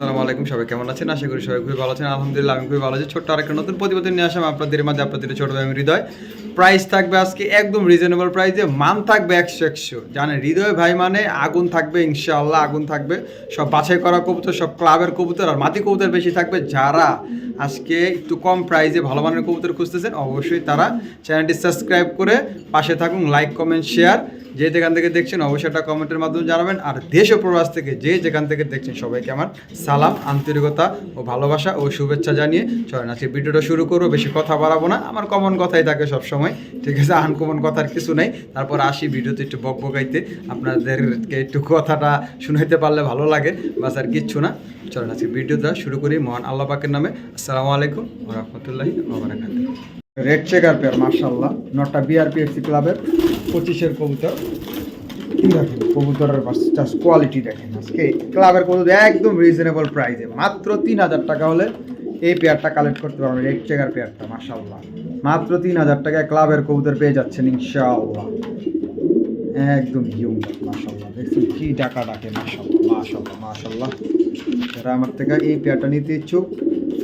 আসসালামু আলাইকুম, সবাই কেমন আছেন? আশা করি সবাই খুবই ভালো আছেন। আলহামদুলিল্লাহ, আমি খুবই ভালো আছি। ছোট্ট আরেকটা নতুন প্রতিবেদন নিয়ে আসলাম আপনাদের মাঝে। আপনাদের ছোট ভাই হৃদয়। প্রাইস থাকবে আজকে একদম রিজনেবল প্রাইসে মান থাকবে একশো একশো। জানেন, হৃদয় ভাই মানে আগুন থাকবে, ইনশাআল্লাহ আগুন থাকবে। সব বাছাই করা কবুতর, সব ক্লাবের কবুতর আর মাটি কবুতর বেশি থাকবে। যারা আজকে একটু কম প্রাইসে ভালো মানের কবুতর খুঁজতেছেন, অবশ্যই তারা চ্যানেলটি সাবস্ক্রাইব করে পাশে থাকুন। লাইক কমেন্ট শেয়ার যে যেখান থেকে দেখছেন অবশ্যই একটা কমেন্টের মাধ্যমে জানাবেন। আর দেশ ও প্রবাস থেকে যে যেখান থেকে দেখছেন সবাইকে আমার সালাম, আন্তরিকতা ও ভালোবাসা ও শুভেচ্ছা জানিয়ে চলেন। আজকে ভিডিওটা শুরু করব, বেশি কথা বাড়াবো না। আমার কমন কথাই থাকে সবসময়। ঠিক আছে আনকমন কথার কিছু নেই। তারপর আসি ভিডিওতে একটু বক বকাইতে আপনাদেরকে একটু কথাটা শুনাইতে পারলে ভালো লাগে। বাস আর কিচ্ছু না। চলেন আজকে ভিডিওটা শুরু করি মহান আল্লাহ পাকের নামে। আসসালামু আলাইকুম রহমতুল্লাহি রেড চেকার পেয়ার মার্শাল্লাহ নটা বিআরপিএফসি ক্লাবের পঁচিশের কবুতর। দেখেন, কবুতরের কোয়ালিটি দেখেন। আজকে ক্লাবের কবুতর একদম রিজনেবল প্রাইসে মাত্র তিন হাজার টাকা হলে এই পেয়ারটা কালেক্ট করতে পারবেন রেড চেকার পেয়ারটা মার্শাল্লাহ মাত্র তিন হাজার টাকায় ক্লাবের কবুতর পেয়ে যাচ্ছেন, ইনশাআল্লাহ। একদম ইউং মাশাল্লাহ দেখছেন কি টাকা ডাকে মাশাল্লাহ মাশাল্লাহ মাশাল্লাহ যারা আমার থেকে এই পেয়ারটা নিতে ইচ্ছুক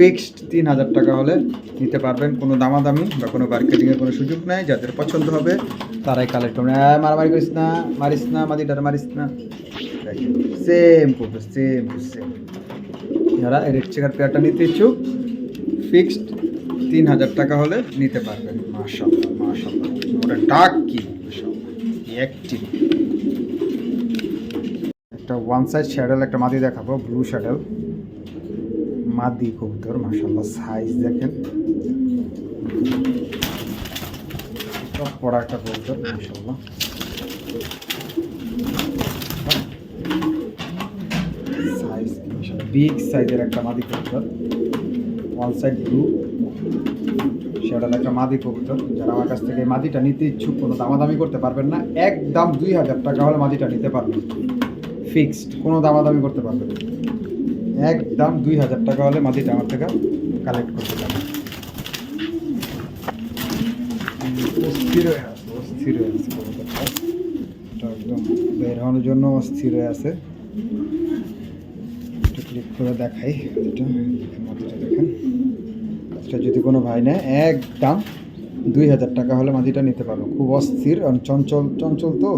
ফিক্সড তিন হাজার টাকা হলে নিতে পারবেন। কোনো দামাদামি বা কোনো মার্কেটিংয়ের কোনো সুযোগ নাই। যাদের পছন্দ হবে, তারাই কালেক্ট করবেন। মারামারি করিস না, মারিস না মাদিটার মারিস না। সেম করবে সেম সেম যারা রেড চেকার পেয়ারটা নিতে ইচ্ছুক ফিক্সড তিন হাজার টাকা হলে নিতে পারবেন। মাশাল্লাহ মাশাল্লাহ ওটা ডাক কি অ্যাক্টিভ একটা ওয়ান সাইড শ্যাডেল একটা মাদি দেখাবো ব্লু শ্যাডেল মাদি কবুতর মাশাল্লাহ সাইজ দেখেন। পড়া একটা কবুতর মাশাল্লাহ সাইজ বিগ সাইজের একটা মাদি কবুতর। ওয়ান সাইড ব্লু সেটা একটা মাদি কবুতর। যারা আমার কাছ থেকে মাদিটা নিতে ইচ্ছুক, কোনো দামাদামি করতে পারবেন না। একদম দুই হাজার টাকা হলে মাদিটা নিতে পারবেন। ফিক্সড কোনো দামাদামি করতে পারবেন। একদম দুই হাজার টাকা হলে মাদিটা আমার থেকে কালেক্ট করতে এটা একদম বের অস্থির হয়ে ক্লিক করে দেখাই মাদিটা দেখেন। যদি কোনো ভাই নেয়, একদম দুই হাজার টাকা হলে মাদিটা নিতে পারব। খুব অস্থির চঞ্চল চঞ্চল তো?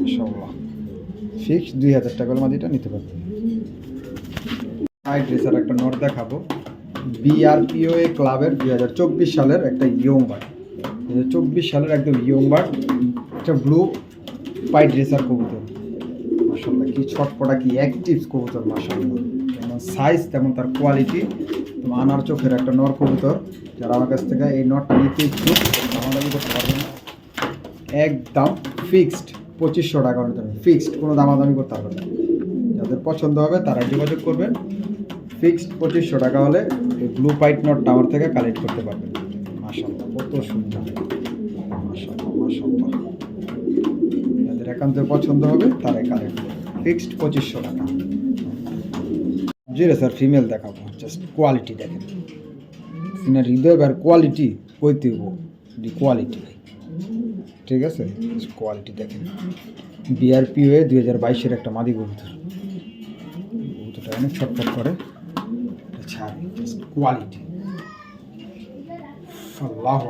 মাশাআল্লাহ। ফিক্স দুই হাজার টাকা হলে মাটিটা নিতে পারব। হাই ড্রেসার একটা নোট দেখাবো। বিআরপিও এ ক্লাবের দুই হাজার চব্বিশ সালের একটা ইয়ং বার্ড। চব্বিশ সালের একদম ইয়ং বার্ড, একটা ব্লু পাই ড্রেসার কবুতর। মাসাল্লাহ কি ছটপটা, কি অ্যাক্টিভ কবুতর মাসাল্লাহ যেমন সাইজ তেমন তার কোয়ালিটি আনার চোখের একটা নর কবুতর। যারা আমার কাছ থেকে এই নটটা নিতে ইচ্ছুক দামাদামি করতে পারবেন। একদম ফিক্সড পঁচিশশো টাকা ফিক্সড কোনো দামাদামি করতে হবে না। যাদের পছন্দ হবে তারা যোগাযোগ করবেন। ফিক্সড পঁচিশশো টাকা হলে ব্লু পাইট নট টাওয়ার থেকে কালেক্ট করতে পারবেন। কত সুন্দর। যাদের একান্ত পছন্দ হবে, তারাই কালেক্ট করবে। ফিক্সড পঁচিশশো টাকা। জি রে স্যার, ফিমেল দেখাবো। জাস্ট কোয়ালিটি দেখেন। না হৃদয় আর কোয়ালিটি কইতে কোয়ালিটি ঠিক আছে? কোয়ালিটি দেখেন। বিআরপি হয়ে দুই হাজার বাইশের একটা মাদি কবুতর। কবুতরটা অনেক ছটফট করে। ছাড়ে জাস্ট কোয়ালিটি আল্লাহ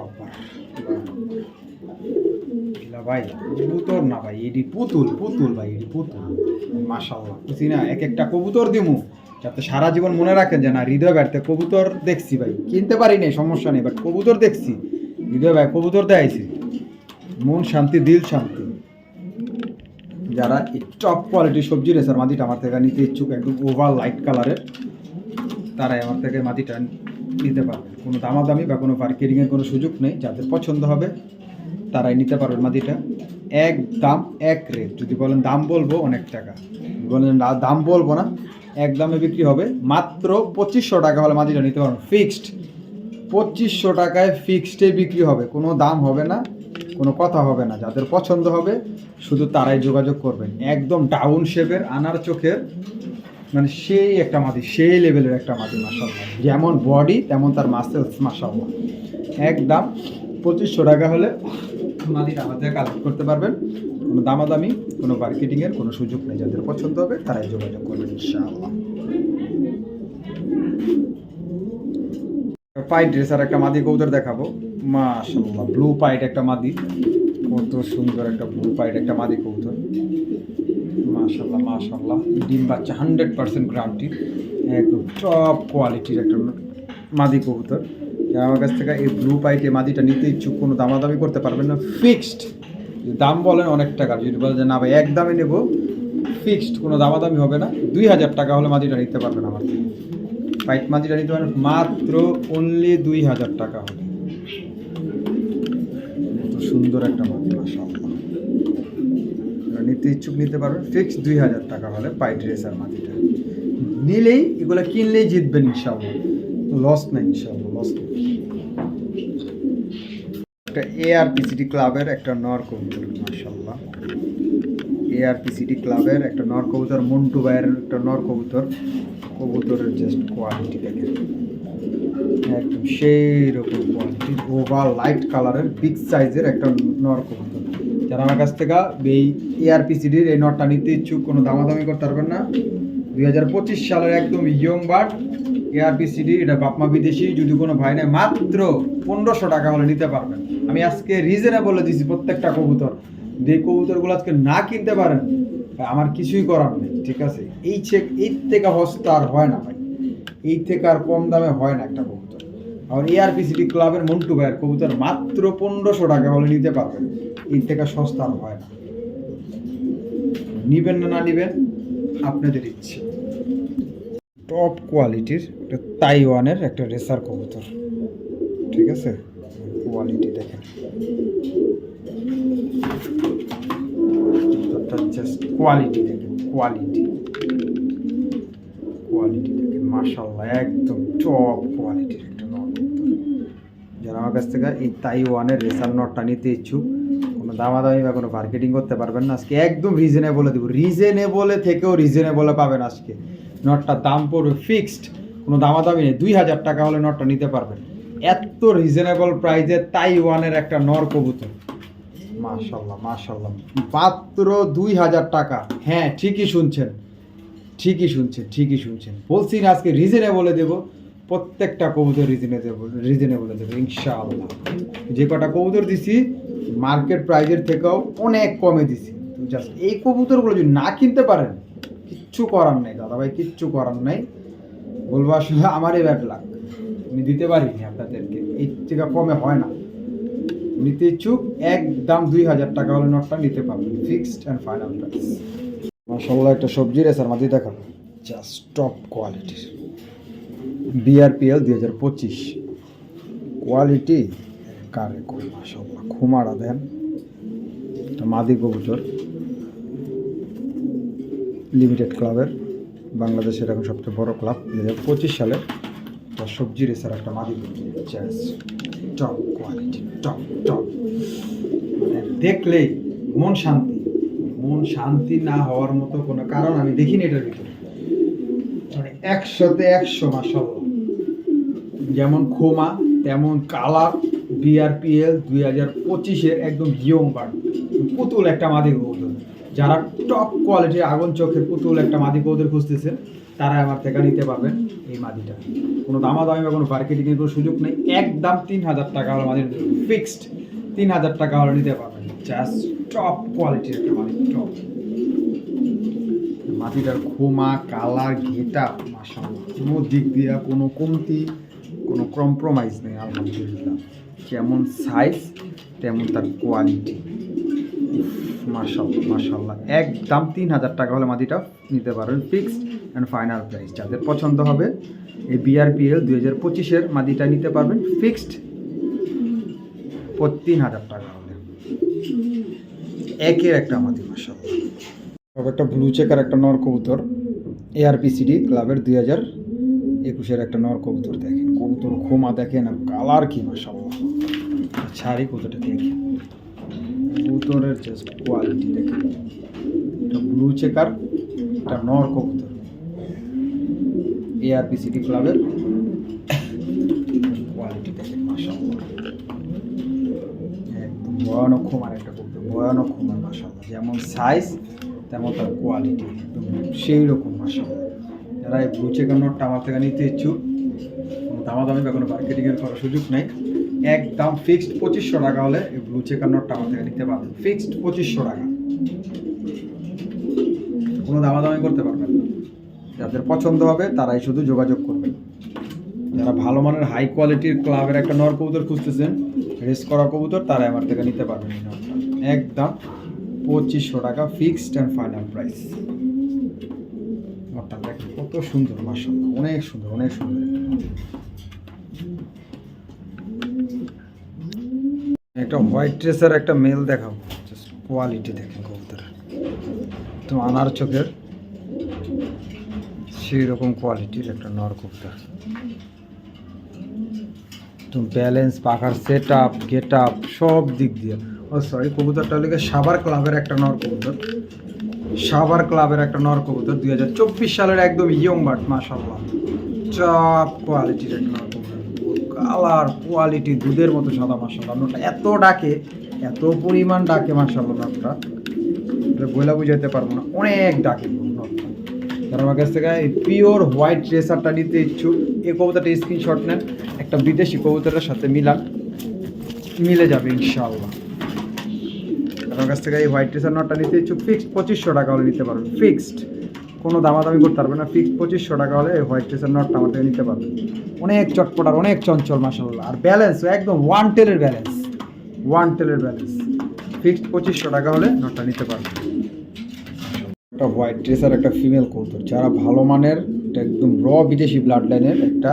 ভাই, কবুতর না ভাই, এডি পুতুল পুতুল ভাই, এডি পুতুল। মাশাল্লাহ বুঝি না এক একটা কবুতর দিমু, যাতে সারা জীবন মনে রাখেন যে না, হৃদয় ব্যাটতে কবুতর দেখছি ভাই। কিনতে পারি নাই, সমস্যা নেই বাট কবুতর দেখছি। হৃদয় ভাই, কবুতর দেখাইছি। মন শান্তি, দিল শান্তি। যারা টপ কোয়ালিটির সবজি রেসার মাটিটা আমার থেকে নিতে ইচ্ছুক, একদম ওভার লাইট কালারের তারাই আমার থেকে মাটিটা নিতে পারবে। কোনো দামাদামি বা কোনো মার্কেটিংয়ের কোনো সুযোগ নেই, যাদের পছন্দ হবে তারাই নিতে পারবেন মাটিটা। এক দাম, এক রেট যদি বলেন দাম বলব, অনেক টাকা। বলেন দাম বলব না, এক দামে বিক্রি হবে মাত্র পঁচিশশো টাকা হলে মাটিটা নিতে পারবেন। ফিক্সড পঁচিশশো টাকায় ফিক্সডে বিক্রি হবে। কোনো দাম হবে না, কোনো কথা হবে না। যাদের পছন্দ হবে, শুধু তারাই যোগাযোগ করবেন। একদম ডাউন শেপের আনার চোখের মানে সেই একটা মাটি, সেই লেভেলের একটা মাটি মাসাল্লাহ যেমন বডি তেমন তার মাসেলস মাসাল্লাহ একদম পঁচিশশো টাকা হলে মাটিটা আমাদের কালেক্ট করতে পারবেন। কোনো দামাদামি, কোনো মার্কেটিংয়ের কোনো সুযোগ নেই। যাদের পছন্দ হবে, তারাই যোগাযোগ করবেন ইনশাআল্লাহ। পাইট ড্রেসার একটা মাদি কৌতর দেখাবো। মাশাল্লাহ ব্লু পাইট একটা মাদি কত সুন্দর একটা ব্লু পাইট একটা মাদি কৌতর মাশাল্লাহ মাশাল্লাহ ডিম বাচ্চা হান্ড্রেড পার্সেন্ট গ্রামটির একদম টপ কোয়ালিটির একটা মাদি কবুতর। আমার কাছ থেকে এই ব্লু পাইটে মাদিটা নিতে ইচ্ছুক, কোনো দামাদামি করতে পারবেন না। ফিক্সড দাম বলেন অনেক টাকা, যদি বলেন যে না ভাই, এক দামে নেব ফিক্সড কোনো দামাদামি হবে না। দুই হাজার টাকা হলে মাদিটা নিতে পারবেন আমার পাইট মাদিটা নিতে পারেন মাত্র অনলি দুই হাজার টাকা কত সুন্দর একটা মাদি মাশাআল্লাহ নিতে ইচ্ছুক নিতে পারবেন ফিক্সড দুই হাজার টাকা হলে পাইট রেসার মাটিটা। নিলেই এগুলো কিনলেই জিতবেন ইনশাআল্লাহ। লস নাই ইনশাআল্লাহ লস নেই। একটা এআরপিসিটি ক্লাবের একটা নর কবুতর, মাশাআল্লাহ। এআরপিসিটি ক্লাবের একটা নর কবুতর, মন্টু ভাইয়ের একটা নর কবুতর। কবুতরের জাস্ট কোয়ালিটি দেখেন। একদম সেই রকম ওভার লাইট কালারের বিগ সাইজের একটা নর কবুতর যারা আমার কাছ থেকে এই এআরপিসিডির এই নটটা নিতে ইচ্ছুক, কোনো দামাদামি করতে পারবেন না। দুই হাজার পঁচিশ সালের একদম ইয়ং বার্ড এআরপিসিডি এটা বাপমা বিদেশি, যদি কোনো ভাই নেয় মাত্র পনেরোশো টাকা হলে নিতে পারবেন। আমি আজকে রিজনেবলে দিছি প্রত্যেকটা কবুতর। যে কবুতরগুলো আজকে না কিনতে পারেন, আমার কিছুই করার নেই, ঠিক আছে? এই চেক এই থেকে হস্তা আর হয় না ভাই। এই থেকে আর কম দামে হয় না একটা কবুতর। আর এআরপিসিডি ক্লাবের মন্টু ভাইয়ের কবুতর মাত্র পনেরোশো টাকা হলে নিতে পারবেন। এই থেকে সস্তা হয় না। নিবেন না না নিবেন, আপনাদের ইচ্ছে। টপ কোয়ালিটির একটা তাইওয়ানের একটা রেসার কবুতর। ঠিক আছে? কোয়ালিটি দেখেন। কোয়ালিটি দেখেন কোয়ালিটি কোয়ালিটি দেখেন মাশাল্লাহ একদম টপ কোয়ালিটির যারা আমার কাছ থেকে এই তাইওয়ানের রেসার নটটা নিতে ইচ্ছুক, কোনো দামাদামি বা কোনো মার্কেটিং করতে পারবেন না। আজকে একদম রিজনেবলে দেবো। রিজনেবলে থেকেও রিজনেবলে পাবেন আজকে। নটটার দাম পড়বে ফিক্সড কোনো দামাদামি নেই। দুই হাজার টাকা হলে নটটা নিতে পারবেন। এত রিজনেবল প্রাইজে তাইওয়ানের একটা নর কবুতর। মাশাল্লাহ মাশাল্লাহ মাত্র দুই হাজার টাকা। হ্যাঁ ঠিকই শুনছেন। ঠিকই শুনছেন ঠিকই শুনছেন। বলছি না আজকে রিজনেবলে দেবো। প্রত্যেকটা কবুতর রিজনে দেবো রিজনেবলে দেবো ইনশাআল্লাহ। যে কটা কবুতর দিছি মার্কেট প্রাইজের থেকেও অনেক কমে দিছি। জাস্ট এই কবুতরগুলো যদি না কিনতে পারেন, কিচ্ছু করার নেই দাদা ভাই কিচ্ছু করার নেই। বলব আসলে আমারই ব্যাড লাগ আমি দিতে পারিনি আপনাদেরকে এই থেকে কমে হয় না। নিতে ইচ্ছুক, একদম দুই হাজার টাকা হলে নটটা নিতে পারবেন ফিক্সড অ্যান্ড ফাইনাল প্রাইস মাসাল্লাহ একটা সবজি রেসার মাঝে দেখাবো। জাস্ট টপ কোয়ালিটির বিআরপিএল দুই হাজার পঁচিশ। কোয়ালিটি কারে কই খুমারা দেন। মাদি কবুতর। লিমিটেড ক্লাবের, বাংলাদেশের এখন সবচেয়ে বড় ক্লাব, দুই হাজার পঁচিশ সালে তার সবজি রেসার একটা মাদি কবুতর টপ কোয়ালিটি, টপ টপ। মানে দেখলেই মন শান্তি। মন শান্তি না হওয়ার মতো কোনো কারণ আমি দেখিনি এটার ভিতরে। একশোতে একশো মাসাল্লাহ যেমন খোমা তেমন কালার বিআরপিএল দুই হাজার পঁচিশের একদম ইয়ং বার্ড পুতুল একটা মাদি কৌদর যারা টপ কোয়ালিটির আগুন চোখের পুতুল একটা মাদি কৌদের খুঁজতেছেন তারা আমার থেকে নিতে পারবেন এই মাদিটা। কোনো দামাদামি বা কোনো মার্কেটিংয়ের কোনো সুযোগ নেই। একদম তিন হাজার টাকা হলে মাদি ফিক্সড তিন হাজার টাকা হলে নিতে পারবেন। জাস্ট টপ কোয়ালিটির একটা মাদি টপ মাটিটার খোমা কালার, ঘেটা মাসাল্লাহ কোনো দিক দিয়ে কোনো কমতি, কোনো কম্প্রোমাইজ নেই, আলহামদুলিল্লাহ। যেমন সাইজ তেমন তার কোয়ালিটি মাসাল্লাহ মাসাল্লাহ একদম তিন হাজার টাকা হলে মাটিটা নিতে পারবেন ফিক্সড অ্যান্ড ফাইনাল প্রাইস যাদের পছন্দ হবে, এই বিআরপিএল দুই হাজার পঁচিশের মাটিটা নিতে পারবেন ফিক্সড তিন হাজার টাকা হলে। একের একটা মাটি মাসাল্লাহ তবে একটা ব্লু চেকার একটা নর কবুতর। এআরপিসিডি ক্লাবের দুই হাজার একুশের একটা নর কবুতর দেখেন। কবুতর খোমা দেখেন আর কালার কি মাসাল্লাহ ছাড়ি কবুতরটা দেখেন। কবুতরের জাস্ট কোয়ালিটি দেখেন। একটা ব্লু চেকার একটা নর কবুতর। এআরপিসিডি ক্লাবের কোয়ালিটি দেখেন মাসাল্লাহ একদম ভয়ানক খোমার একটা কবুতর। ভয়ানক খুমার মাসাল্লাহ যেমন সাইজ তেমন তার কোয়ালিটি সেই রকম মাসাল্লাহ যারা এই ব্লু চেকার নোটটা আমার থেকে নিতে ইচ্ছুক, কোনো দামাদামি বা কোনো মার্কেটিংয়ের করার সুযোগ নেই, একদম ফিক্সড পঁচিশশো টাকা হলে এই ব্লু চেকার নোটটা আমার থেকে নিতে পারবেন। ফিক্সড পঁচিশশো টাকা। কোনো দামাদামি করতে পারবেন না। যাদের পছন্দ হবে, তারাই শুধু যোগাযোগ করবেন। যারা ভালো মানের হাই কোয়ালিটির ক্লাবের একটা নর কবুতর খুঁজতেছেন রেস করা কবুতর, তারাই আমার থেকে নিতে পারবেন একদম পঁচিশশো টাকা ফিক্সড অ্যান্ড ফাইনাল প্রাইস নরটা দেখেন কত সুন্দর মাসাল্লাহ অনেক সুন্দর অনেক সুন্দর। একটা হোয়াইট ড্রেসের একটা মেল দেখাবো কোয়ালিটি দেখেন কবুতরের। তো আনার চোখের সেই রকম কোয়ালিটির একটা নর কবুতর। তো ব্যালেন্স পাখার সেট আপ গেট আপ সব দিক দিয়ে। ও সরি কবুতরটা হলে সাবার ক্লাবের একটা নর কবুতর। সাবার ক্লাবের একটা নর কবুতর, দুই হাজার চব্বিশ সালের একদম ইয়ং বাট মাসাল্লাহ চাপ কোয়ালিটির একটা নর কবুতর। কালার কোয়ালিটি দুধের মতো সাদা মাসাল্লাহ নটা এত ডাকে, এত পরিমাণ ডাকে মাসাল্লাহ নটটা এটা বইলা বুঝাইতে পারব না, অনেক ডাকে নটটা আমার কাছ থেকে এই পিওর হোয়াইট রেসারটা নিতে ইচ্ছুক, এই কবুতরটা স্ক্রিনশট নেন। একটা বিদেশি কবুতরের সাথে মিলান, মিলে যাবে, ইনশাআল্লাহ। আমার কাছ থেকে এই হোয়াইট রেসার নটটা নিতে ইচ্ছুক ফিক্সড পঁচিশশো টাকা হলে নিতে পারবেন ফিক্সড কোনো দামাদামি করতে পারবে না ফিক্সড পঁচিশশো টাকা হলে এই হোয়াইট রেসার নটটা আমার থেকে নিতে পারবেন অনেক চটপটার, অনেক চঞ্চল মাসাল্লাহ আর ব্যালেন্স একদম ওয়ান টেলের ব্যালেন্স ওয়ান টেলের ব্যালেন্স ফিক্সড পঁচিশশো টাকা হলে নটটা নিতে পারবেন একটা হোয়াইট ড্রেসার একটা ফিমেল কৌতর যারা ভালো মানের একদম র বিদেশি ব্লাড লাইনের একটা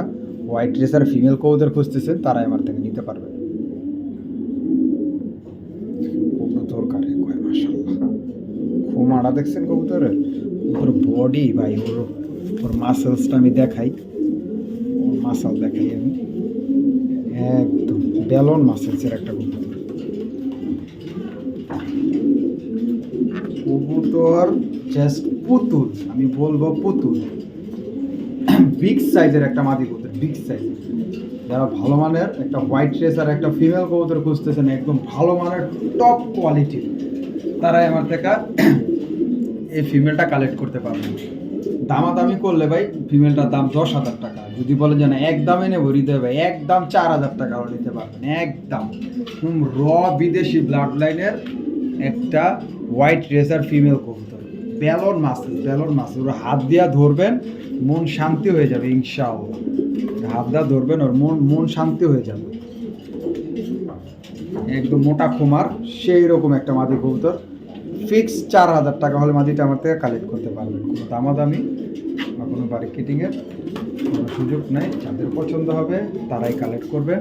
হোয়াইট ড্রেসার ফিমেল কৌতর খুঁজতেছেন তারা আমার থেকে নিতে পারবে। কবুতর কারে কয় মাশাল্লাহ খুমাড়া দেখছেন কবুতরের ওর বডি ভাই, ওর ওর মাসেলসটা আমি দেখাই। ওর মাসাল দেখাই আমি। একদম ব্যালন মাসেলসের একটা কবুতর। কবুতর জাস্ট পুতুল, আমি বলব পুতুল। বিগ সাইজের একটা মাদি কবুতর বিগ সাইজ যারা ভালো মানের একটা হোয়াইট রেস আর একটা ফিমেল কবুতর খুঁজতেছেন, একদম ভালো মানের টপ কোয়ালিটি তারাই আমার থেকে এই ফিমেলটা কালেক্ট করতে পারবেন দামাদামি করলে ভাই ফিমেলটার দাম দশ হাজার টাকা। যদি বলেন যে না, এক দামে নেব হৃদয় ভাই একদম চার হাজার টাকা নিতে পারবেন একদম র বিদেশি ব্লাড লাইনের একটা হোয়াইট রেসার ফিমেল কবুতর। ব্যালন মাছ ব্যালন মাছ ওরা হাত দিয়া ধরবেন, মন শান্তি হয়ে যাবে, ইনশাআল্লাহ। হাত দিয়া ধরবেন ওর মন মন শান্তি হয়ে যাবে। একদম মোটা খুমার, সেই রকম একটা মাদি কবুতর। ফিক্স চার হাজার টাকা হলে মাদিটা আমার থেকে কালেক্ট করতে পারবেন কোনো দামাদামি বা কোনো মার্কেটিংয়ের কোনো সুযোগ নেই। যাদের পছন্দ হবে, তারাই কালেক্ট করবেন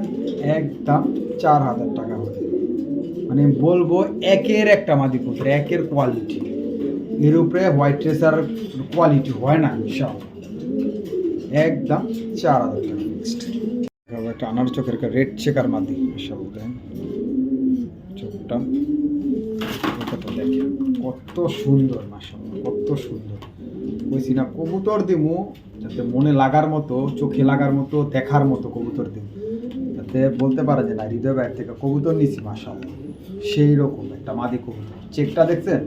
একদম চার হাজার টাকা হবে মানে বলব, একের একটা মাদি কবুতর, একের কোয়ালিটি এর উপরে হোয়াইট রেসার কোয়ালিটি হয় না, সব। একদম চার ফিক্সড একটা আনার চোখের একটা রেড চেকার মাদি সব দেন চোখটা দেখেন, কত সুন্দর মাসাল্লাহ কত সুন্দর। কইছি না, কবুতর দিমু, যাতে মনে লাগার মতো, চোখে লাগার মতো, দেখার মতো কবুতর দিমু। যাতে বলতে পারে যে না, হৃদয় বাইর থেকে কবুতর নিছি মাসাল্লাহ সেই রকম একটা মাদি কবুতর। চেকটা দেখছেন?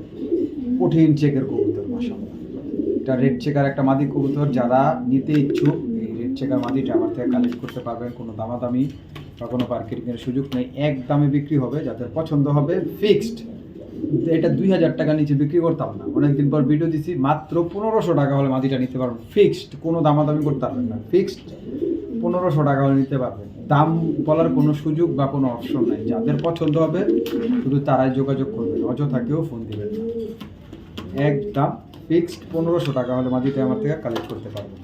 কঠিন চেকের কবুতর মাসাল্লাহ এটা রেড চেকার একটা মাদি কবুতর, যারা নিতে ইচ্ছুক চেকার মাদিটা আমার থেকে কালেক্ট করতে পারবেন, কোনো দামাদামি বা কোনো মার্কেটিংয়ের সুযোগ নেই। এক দামে বিক্রি হবে যাদের পছন্দ হবে ফিক্সড এটা দুই হাজার টাকা নিচে বিক্রি করতাম না। অনেকদিন পর ভিডিও দিছি, মাত্র পনেরোশো টাকা হলে মাদিটা নিতে পারবেন। ফিক্সড কোনো দামাদামি করতে পারবেন না। ফিক্সড পনেরোশো টাকা হলে নিতে পারবেন। দাম বলার কোনো সুযোগ বা কোনো অপশন নাই। যাদের পছন্দ হবে, শুধু তারাই যোগাযোগ করবেন। অযথা কেউ ফোন দিবেন না। একদম ফিক্সড পনেরোশো টাকা হলে মাদিটা আমার থেকে কালেক্ট করতে পারবেন।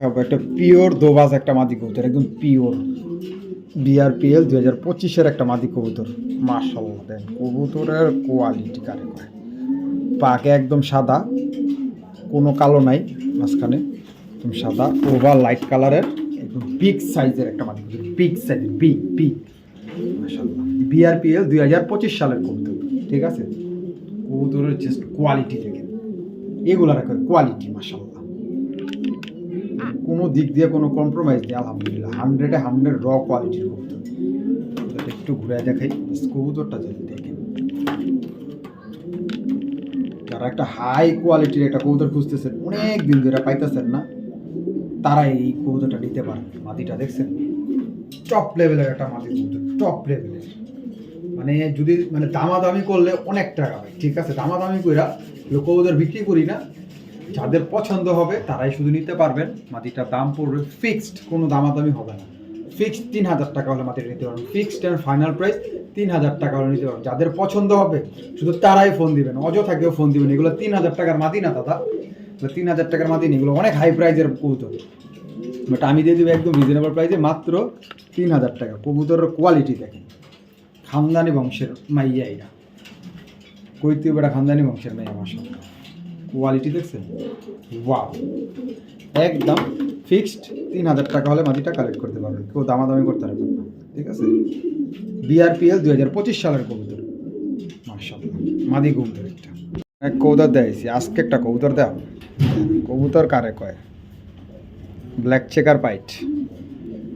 একটা পিওর দোবাজ একটা মাদি কবুতর, একদম পিওর। বিআরপিএল দুই হাজার পঁচিশের একটা মাদি কবুতর। মাশাল্লাহ দেন কবুতরের কোয়ালিটি কারে করে পাকে একদম সাদা, কোনো কালো নাই মাঝখানে, একদম সাদা ওভার লাইট কালারের একদম বিগ সাইজের একটা মাদি কবুতর বিগ সাইজের বিগ বিগ মাশাল্লাহ বিআরপিএল দুই হাজার পঁচিশ সালের কবুতর, ঠিক আছে? কবুতরের জাস্ট কোয়ালিটি দেখেন। এগুলার কোয়ালিটি মাশাল্লাহ কোনো দিক দিয়ে কোনো কম্প্রোমাইজ নেই, আলহামদুলিল্লাহ। হান্ড্রেডে হান্ড্রেড র কোয়ালিটির কবুতর একটু ঘুরে দেখাই, কবুতরটা যদি দেখেন। যারা একটা হাই কোয়ালিটির একটা কবুতর খুঁজতেছেন অনেক দিন ধরে পাইতেছেন না তারা এই কবুতরটা নিতে পারেন। মাটিটা দেখছেন? টপ লেভেলের একটা মাটি কবুতর টপ লেভেলের মানে যদি মানে দামাদামি করলে অনেক টাকা পাই ঠিক আছে? দামাদামি কইরা কবুতর বিক্রি করি না যাদের পছন্দ হবে, তারাই শুধু নিতে পারবেন। মাটিটার দাম পড়বে ফিক্সড কোনো দামাদামি হবে না। ফিক্সড তিন হাজার টাকা হলে মাটিটা নিতে পারবেন। ফিক্সড অ্যান্ড ফাইনাল প্রাইস তিন হাজার টাকা হলে নিতে পারবেন। যাদের পছন্দ হবে, শুধু তারাই ফোন দিবেন। অযথা কেউ ফোন দিবেন এগুলো তিন হাজার টাকার মাটি না, দাদা। তিন হাজার টাকার মাটি এগুলো অনেক হাই প্রাইজের কবুতর। বাট আমি দিয়ে দেবো একদম রিজনেবল প্রাইসে মাত্র তিন হাজার টাকা। কবুতরের কোয়ালিটি দেখেন। খানদানি বংশের মাইয়া এরা কৈতীয় বেটা খানদানি বংশের মাইয়া মাসা কোয়ালিটি দেখছেন? ওয়াও একদম ফিক্সড তিন হাজার টাকা হলে মাটিটা কালেক্ট করতে পারবেন। কেউ দামাদামি করতে পারবেন না। ঠিক আছে? বিআরপিএল দুই হাজার পঁচিশ সালের কবুতর। মার্শাল্লাহ মাদি কবুতর একটা। এক কবুতর দেয়ছি আজকে একটা কবুতর দেওয়া কবুতর কারে কয়? ব্ল্যাক চেকার পাইট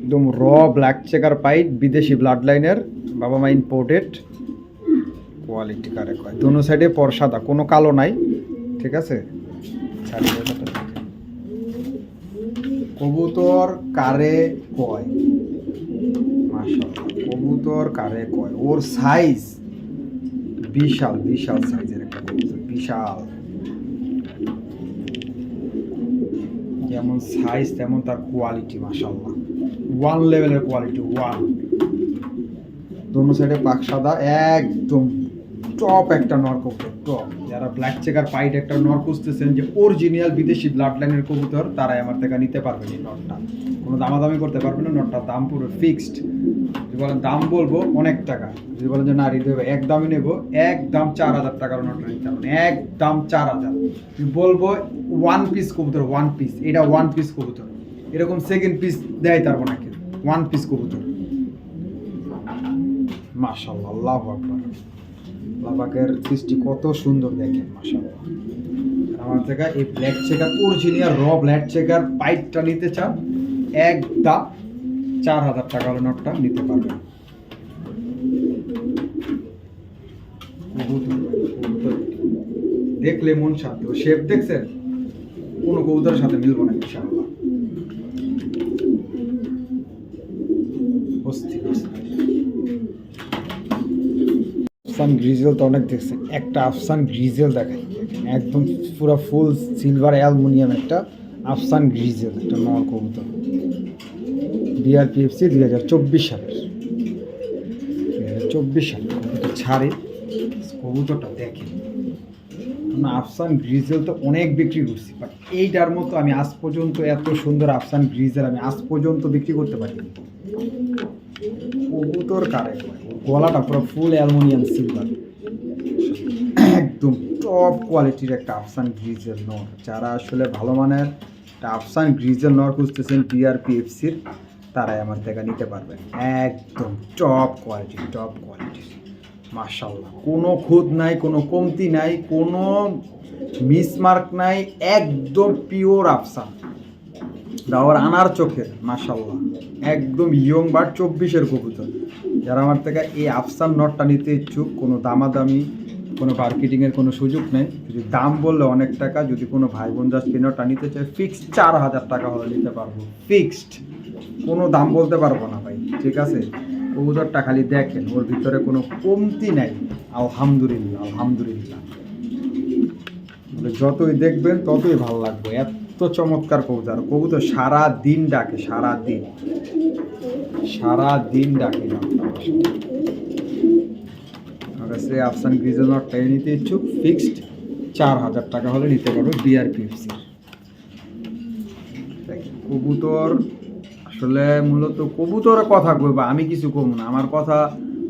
একদম র ব্ল্যাক চেকার পাইট বিদেশি ব্লাড লাইনের বাবা মা ইম্পোর্টেড কোয়ালিটি কারে কয়? দোনো সাইডে পর সাদা, কোনো কালো নাই। ঠিক আছে। কবুতর কারে কয়? কবুতর কারে কয়? ওর সাইজ বিশাল বিশাল সাইজের একটা কবুতর, বিশাল। যেমন সাইজ তেমন তার কোয়ালিটি মাশাআল্লাহ। ওয়ান লেভেলের কোয়ালিটি ওয়ান দোনো সাইডে পাক সাদা, একদম টপ একটা নর কবুতর টপ যারা ব্ল্যাক চেকার পাইট একটা নর খুঁজতেছেন যে অরিজিনাল বিদেশি ব্লাড লাইনের কবুতর, তারাই আমার থেকে নিতে পারবেন এই নটটা কোনো দামাদামি করতে পারবেন না নটটার দাম পুরো ফিক্সড যদি বলেন দাম বলব অনেক টাকা। যদি বলেন যে নারী দেবে এক দামই নেব, এক দাম চার হাজার টাকার নটটা নিতে পারবেন এক দাম চার হাজার। বলব ওয়ান পিস কবুতর ওয়ান পিস এটা ওয়ান পিস কবুতর। এরকম সেকেন্ড পিস দেয় তারপর নাকি ওয়ান পিস কবুতর। মাশাল্লাহ আল্লাহ আকবার। লাভাকের সৃষ্টি কত সুন্দর দেখেন মাশাল্লাহ আমার থেকে এই ব্ল্যাক চেকার অরিজিনাল র ব্ল্যাক চেকার পাইপটা নিতে চান এক দাম চার হাজার টাকা নটটা নিতে পারবেন। দেখলে মন শান্তি। শেপ দেখছেন? কোনো কবুতরের সাথে মিলবো না, ইনশাআল্লাহ অস্থির অস্থির আফসান গ্রিজেল তো অনেক দেখছেন। একটা আফসান গ্রিজেল দেখাই। একদম পুরো ফুল সিলভার অ্যালুমিনিয়াম একটা আফসান গ্রিজেল, একটা নর কবুতর। বিআরপিএফসি দুই হাজার চব্বিশ সালের। দুই হাজার চব্বিশ সালে কবুতর ছাড়ে। কবুতরটা দেখে আফসান গ্রিজেল তো অনেক বিক্রি করছি বাট এইটার মতো আমি আজ পর্যন্ত এত সুন্দর আফসান গ্রিজেল আমি আজ পর্যন্ত বিক্রি করতে পারিনি। কবুতর কারে গলাটা পুরো ফুল অ্যালুমিনিয়াম সিলভার একদম টপ কোয়ালিটির একটা আফসান গ্রিজের নর। যারা আসলে ভালো মানের একটা আফসান গ্রিজের নর খুঁজতেছেন টিআরপিএফসির তারাই আমার থেকে নিতে পারবেন। একদম টপ কোয়ালিটি টপ কোয়ালিটির মার্শাল্লাহ কোনো খুঁত নাই, কোনো কমতি নাই, কোনো মিসমার্ক নাই, একদম পিওর আফসান দাওয়ার আনার চোখের মাশাল্লাহ একদম ইয়ং বার চব্বিশের কবুতর। যারা আমার থেকে এই আফসান নটটা নিতে ইচ্ছুক, কোনো দামাদামি, কোনো মার্কেটিংয়ের কোনো সুযোগ নেই, যদি দাম বললে অনেক টাকা, যদি কোনো ভাই বোন এই নটটা নিতে চায় ফিক্সড চার হাজার টাকা হলে নিতে পারব। ফিক্সড কোনো দাম বলতে পারব না ভাই, ঠিক আছে? কবুতরটা খালি দেখেন, ওর ভিতরে কোনো কমতি নাই। আলহামদুলিল্লাহ আলহামদুলিল্লাহ। যতই দেখবেন, ততই ভালো লাগবে। এত চমৎকার কবুতর। কবুতর সারা দিন ডাকে সারা দিন সারা দিন ডাকে আমার আফসান গ্রিজেল নটটাই নিতে ইচ্ছুক ফিক্সড চার হাজার টাকা হলে নিতে পারবে বিআরপিএফসি কবুতর, আসলে মূলত কবুতরের কথা কইবা, আমি কিছু কম না। আমার কথা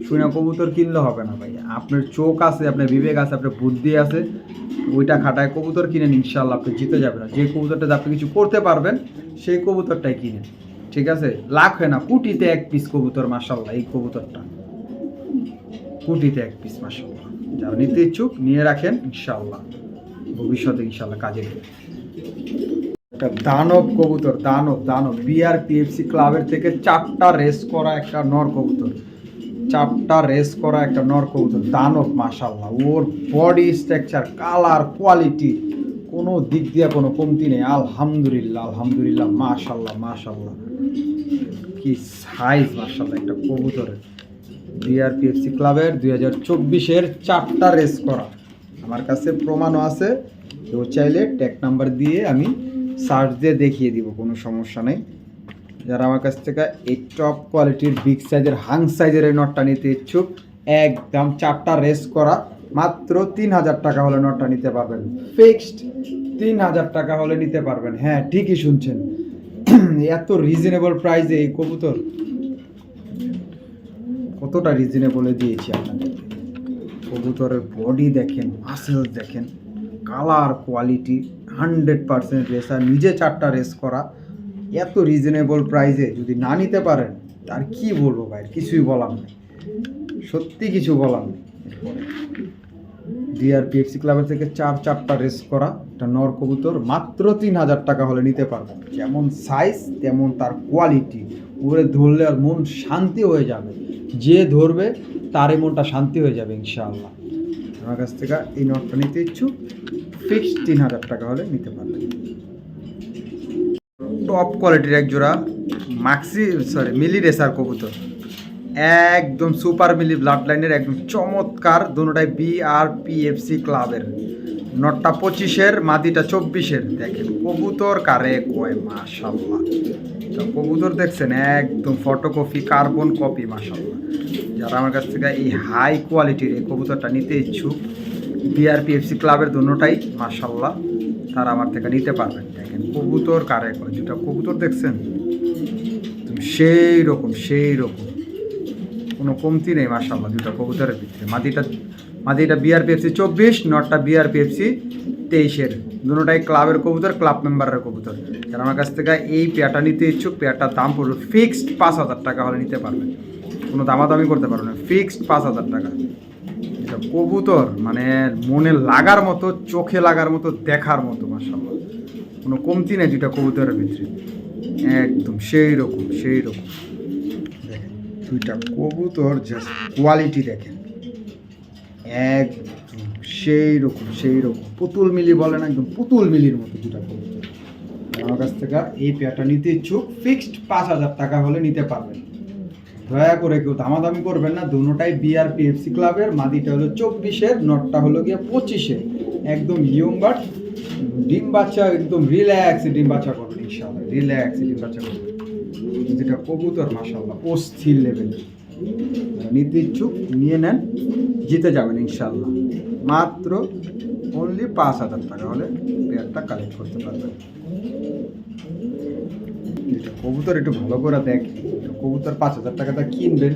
শুনে কবুতর কিনলে হবে না ভাই। আপনার চোখ আছে, আপনার বিবেক আছে, আপনার বুদ্ধি আছে, ওইটা খাটায় কবুতর কিনেন ইনশাল্লাহ আপনি জিতে যাবেন। যে কবুতরটা আপনি কিছু করতে পারবেন, সেই কবুতরটাই কিনেন। ঠিক আছে? লাখ হয় না, কুটিতে এক পিস কবুতর মাসাল্লাহ এই কবুতরটা। কুটিতে এক পিস মাসাল্লাহ যারা নিতে ইচ্ছুক, নিয়ে রাখেন ইনশাল্লাহ ভবিষ্যতে ইনশাল্লাহ কাজে একটা দানব কবুতর, দানব দানব বিআরপিএফসি ক্লাবের থেকে চারটা রেস করা একটা নর কবুতর। চারটা রেস করা একটা নর কবুতর, দানব মাশাল্লাহ ওর বডি স্ট্রাকচার কালার কোয়ালিটি কোনো দিক দিয়ে কোনো কমতি নেই। আলহামদুলিল্লাহ আলহামদুলিল্লাহ মাশাল্লাহ মাশাল্লাহ কি সাইজ মাশাল্লাহ একটা কবুতরের বিআরপিএফসি ক্লাবের দুই হাজার চব্বিশের চারটা রেস করা। আমার কাছে প্রমাণও আছে, কেউ চাইলে ট্যাগ নাম্বার দিয়ে আমি সার্চ দিয়ে দেখিয়ে দিব, কোনো সমস্যা নেই। যারা আমার কাছ থেকে এই টপ কোয়ালিটির বিগ সাইজের হাং সাইজের এই নটটা নিতে ইচ্ছুক, একদম চারটা রেস করা। মাত্র তিন হাজার টাকা হলে নটটা নিতে পারবেন। ফিক্সড তিন হাজার টাকা হলে নিতে পারবেন। হ্যাঁ ঠিকই শুনছেন। এত রিজনেবল প্রাইসে এই কবুতর। কতটা রিজনেবলে দিয়েছি আপনাদের কবুতরের বডি দেখেন মাসেল দেখেন colour quality hundred percent race আর নিজে চারটা রেস করা এত রিজনেবল প্রাইসে যদি না নিতে পারেন তার কি বলব ভাই কিছুই বলার নেই। সত্যি কিছু বলার নেই। ডিআরপিএফসি ক্লাবের থেকে চার চারটা রেস করা একটা নর কবুতর, মাত্র তিন হাজার টাকা হলে নিতে পারবেন যেমন সাইজ তেমন তার কোয়ালিটি ওরে ধরলে আর মন শান্তি হয়ে যাবে। যে ধরবে, তারই মনটা শান্তি হয়ে যাবে ইনশাআল্লাহ। আমার কাছ থেকে এই নটটা নিতে ইচ্ছুক ফিক্সড তিন হাজার টাকা হলে নিতে পারবেন টপ কোয়ালিটির এক জোড়া মাক্সি সরি মিলি রেসার কবুতর। একদম সুপার মিলি ব্লাড লাইনের একদম চমৎকার দুটাই B R P F C ক্লাবের। নটটা পঁচিশের, মাদিটা চব্বিশের। দেখেন, কবুতর কারে কয় মাশাল্লাহ তা কবুতর দেখছেন? একদম ফটোকপি কার্বন কপি মাশাল্লাহ যারা আমার কাছ থেকে এই হাই কোয়ালিটির এই কবুতরটা নিতে ইচ্ছুক বিআরপিএফসি ক্লাবের দুটাই মাশাল্লাহ তারা আমার থেকে নিতে পারবেন। দেখেন, কবুতর কারে কয়, যেটা কবুতর দেখছেন? সেই রকম সেই রকম। কোনো কমতি নেই মাশাল্লাহ দুটো কবুতরের ভিতরে। মাদিটা মাদিটা বিআরপিএফসি চব্বিশ, নটটা বিআরপিএফসি তেইশের। দুটোটাই ক্লাবের কবুতর, ক্লাব মেম্বারের কবুতর। যারা আমার কাছ থেকে এই পেয়ারটা নিতে ইচ্ছুক পেয়ারটার দাম পড়বে ফিক্সড পাঁচ হাজার টাকা হলে নিতে পারবে। কোনো দামাদামি করতে পারবে না, ফিক্সড পাঁচ হাজার টাকা। এটা কবুতর মানে মনে লাগার মতো, চোখে লাগার মতো, দেখার মতো মাশাল্লাহ কোনো কমতি নেই দুটা কবুতরের ভিতরে। একদম সেই রকম সেই রকম। দুইটা কবুতর জাস্ট কোয়ালিটি দেখেন। একদম সেই রকম সেই রকম। পুতুল মিলি বলে না, একদম পুতুল মিলির মতো দুটা কবুতর। আমার কাছ থেকে এই পেয়ারটা নিতে ইচ্ছুক ফিক্সড পাঁচ হাজার টাকা হলে নিতে পারবেন। দয়া করে কেউ দামাদামি করবেন না বিআর পিএফসি ক্লাবের মাদিটা হলো চব্বিশের, নটটা হলো গিয়ে পঁচিশে একদম ইয়ং বাট ডিম বাচ্চা, একদম রিল্যাক্স ডিম বাচ্চা করবেন ইনশাআল্লাহ রিল্যাক্স ডিম বাচ্চা করবেন যেটা কবুতর মাসাল্লাহ অস্থির লেভেল নিতে ইচ্ছুক, নিয়ে নেন, জিতে যাবেন ইনশাল্লাহ মাত্র অনলি পাঁচ হাজার টাকা হলে পেয়ারটা কালেক্ট করতে পারবেন। কবুতর একটু ভালো করে দেখ। কবুতর পাঁচ হাজার টাকাটা কিনবেন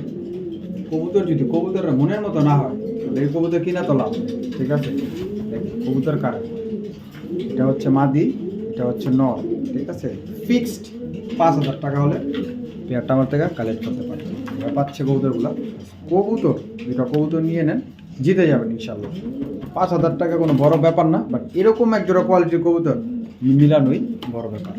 কবুতর যদি কবুতরের মনের মতো না হয়, তাহলে এই কবুতর কিনা তো লাভ ঠিক আছে? কবুতর কার? এটা হচ্ছে মাদি, এটা হচ্ছে নর, ঠিক আছে? ফিক্সড পাঁচ হাজার টাকা হলে পেয়ারটা আমার থেকে কালেক্ট করতে পারছি এবার পাচ্ছে কবুতরগুলো। কবুতর দুটো কবুতর নিয়ে নেন, জিতে যাবেন ইনশাল্লাহ পাঁচ হাজার টাকা কোনো বড় ব্যাপার না বাট এরকম এক জোড়া কোয়ালিটির কবুতর, মিলানোই বড় ব্যাপার।